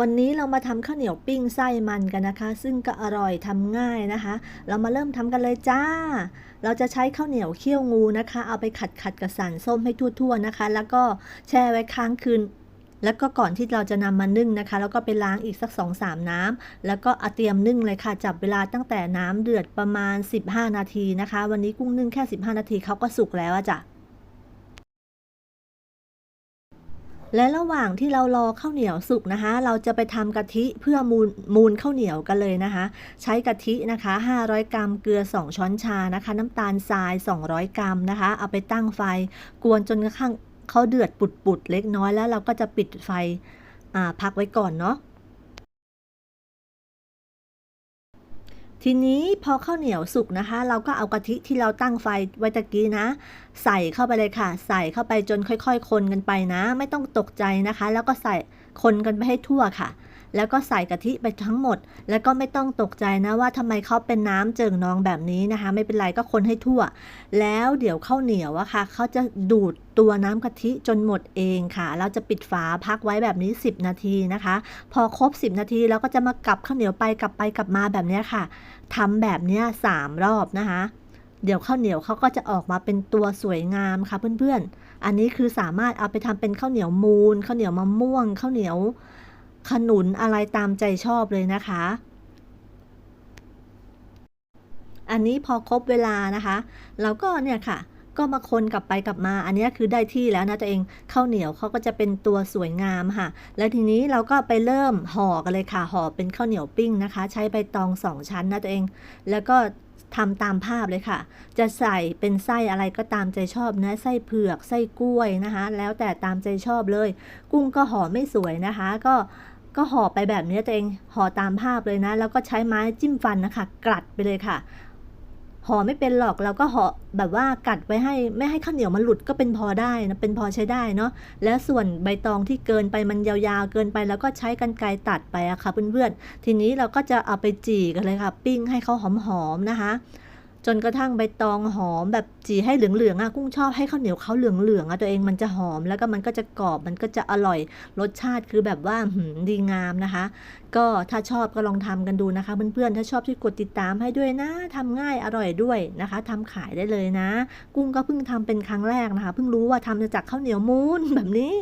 วันนี้เรามาทำข้าวเหนียวปิ้งไส้มันกันนะคะ ซึ่งก็อร่อยทำง่ายนะคะ เรามาเริ่มทำกันเลยจ้า เราจะใช้ข้าวเหนียวเคี่ยวงูนะคะ เอาไปขัดขัดกับสารส้มให้ทั่วๆนะคะ แล้วก็แช่ไว้ค้างคืนแล้วก็ก่อนที่เราจะนำมานึ่งนะคะ แล้วก็ไปล้างอีกสัก2-3น้ำแล้วก็เตรียมนึ่งเลยค่ะ จับเวลาตั้งแต่น้ำเดือดประมาณ 15 นาทีนะคะ วันนี้กุ้งนึ่งแค่ 15 นาทีเขาก็สุกแล้วอะจ้ะ และระหว่างที่เรารอข้าวเหนียวสุกนะคะ เราจะไปทำกะทิเพื่อมูลมูลข้าวเหนียวกันเลยนะคะ ใช้กะทินะคะ 500 กรัมเกลือ 2 ช้อนชานะคะ น้ำตาลทราย 200 กรัมนะคะ เอาไปตั้งไฟ กวนจนกระทั่งเขาเดือดปุดๆเล็กน้อยแล้วเราก็จะปิดไฟพักไว้ก่อนเนาะ ทีนี้พอข้าวเหนียวสุกนะคะ เราก็เอากะทิที่เราตั้งไฟไว้ตะกี้นะ ใส่เข้าไปเลยค่ะ ใส่เข้าไปจนค่อย ๆ คนกันไปนะ ไม่ต้องตกใจนะคะ แล้วก็ใส่คนกันไปให้ทั่วค่ะ แล้วก็ใส่กะทิไปทั้งหมด แล้วก็ไม่ต้องตกใจนะว่าทำไมเขาเป็นน้ำเจิ่งนองแบบนี้นะคะ ไม่เป็นไรก็คนให้ทั่ว แล้วเดี๋ยวข้าวเหนียวอะค่ะเขาจะดูดตัวน้ำกะทิจนหมดเองค่ะ เราจะปิดฝาพักไว้แบบนี้ 10 นาทีนะคะ พอครบ 10 นาทีเราก็จะมากลับข้าวเหนียวไปกลับไปกลับมาแบบนี้ค่ะทำแบบนี้ยสามรอบนะคะเดี๋ยวข้าวเหนียวเขาก็จะออกมาเป็นตัวสวยงามค่ะเพื่อนๆ อันนี้คือสามารถเอาไปทำเป็นข้าวเหนียวมูนข้าวเหนียวมะม่วงข้าวเหนียว ขนุนอะไรตามใจชอบเลยนะคะ อันนี้พอครบเวลานะคะ เราก็เนี่ยค่ะ ก็มาคนกลับไปกลับมา อันนี้คือได้ที่แล้วนะตัวเองข้าวเหนียวเขาก็จะเป็นตัวสวยงามค่ะ แล้วทีนี้เราก็ไปเริ่มห่อกันเลยค่ะห่อเป็นข้าวเหนียวปิ้งนะคะ ใช้ใบตองสองชั้นนะตัวเอง แล้วก็ทำตามภาพเลยค่ะ จะใส่เป็นไส้อะไรก็ตามใจชอบนะ ไส้เผือก ไส้กล้วยนะคะ แล้วแต่ตามใจชอบเลย กุ้งก็ห่อไม่สวยนะคะ ก็ ก็ห่อไปแบบนี้ตัวเองห่อตามภาพเลยนะ แล้วก็ใช้ไม้จิ้มฟันนะคะ กลัดไปเลยค่ะห่อไม่เป็นหรอกเราก็ห่อแบบว่ากัดไว้ให้ไม่ให้ข้าวเหนียวมันหลุดก็เป็นพอได้นะเป็นพอใช้ได้เนาะแล้วส่วนใบตองที่เกินไปมันยาวๆเกินไป แล้วก็ใช้กรรไกรตัดไปอะค่ะเพื่อนๆทีนี้เราก็จะเอาไปจี่กันเลยค่ะ ปิ้งให้เขาหอมๆนะคะ จนกระทั่งใบตองหอมแบบจีให้เหลืองๆอะกุ้งชอบให้ข้าวเหนียวเขาเหลืองๆอะตัวเองมันจะหอมแล้วก็มันก็จะกรอบมันก็จะอร่อยรสชาติคือแบบว่าหืมดีงามนะคะ ก็ถ้าชอบก็ลองทำกันดูนะคะ เพื่อนๆถ้าชอบที่กดติดตามให้ด้วยนะทำง่ายอร่อยด้วยนะคะทำขายได้เลยนะ กุ้งก็เพิ่งทำเป็นครั้งแรกนะคะเพิ่งรู้ว่าทำจากข้าวเหนียวมูนแบบนี้